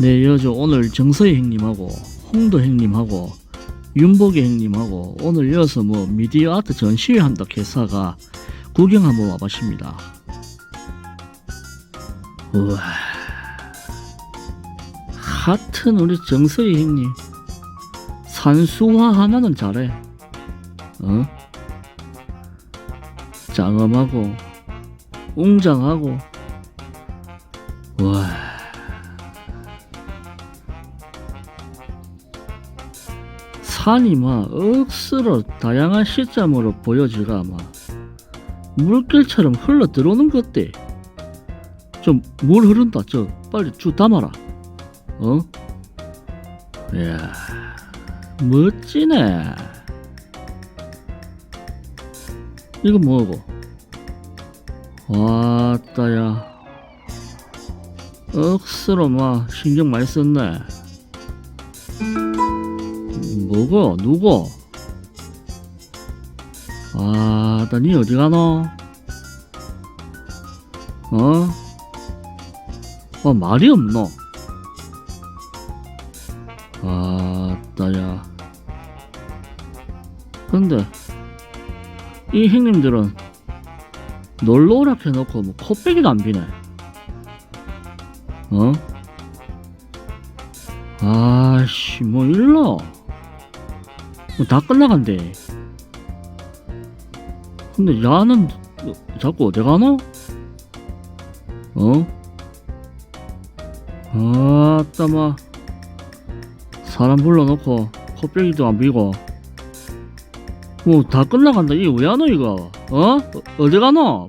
네, 여저 오늘 정서희 형님하고 홍도 형님하고 윤복이 형님하고 오늘 이어서 뭐 미디어 아트 전시회 한다 회사가 구경 한번 와봤습니다. 우와. 하여튼 우리 정서희 형님 산수화 하나는 잘해. 어? 장엄하고 웅장하고 와. 산이 막 억수로 다양한 시점으로 보여지가 막 물길처럼 흘러 들어오는 것대. 좀물 흐른다. 저 빨리 주 담아라. 어? 이야 멋지네. 이거 뭐고? 와따야 억수로 막 신경 많이 썼네. 뭐고 누구? 아, 나니 어디 가노? 어? 어 말이 없노? 아, 따야. 근데 이 형님들은 놀러 오라 해놓고 뭐 코빼기도 안 비네. 어? 아씨, 뭐 일러? 뭐다 끝나간대. 근데 야는 어, 자꾸 어디 가노? 어? 아따 마 사람 불러놓고 코빼기도 안 비고 뭐 다 끝나간다 이게 왜 하노 이거 어? 어- 어디 가노?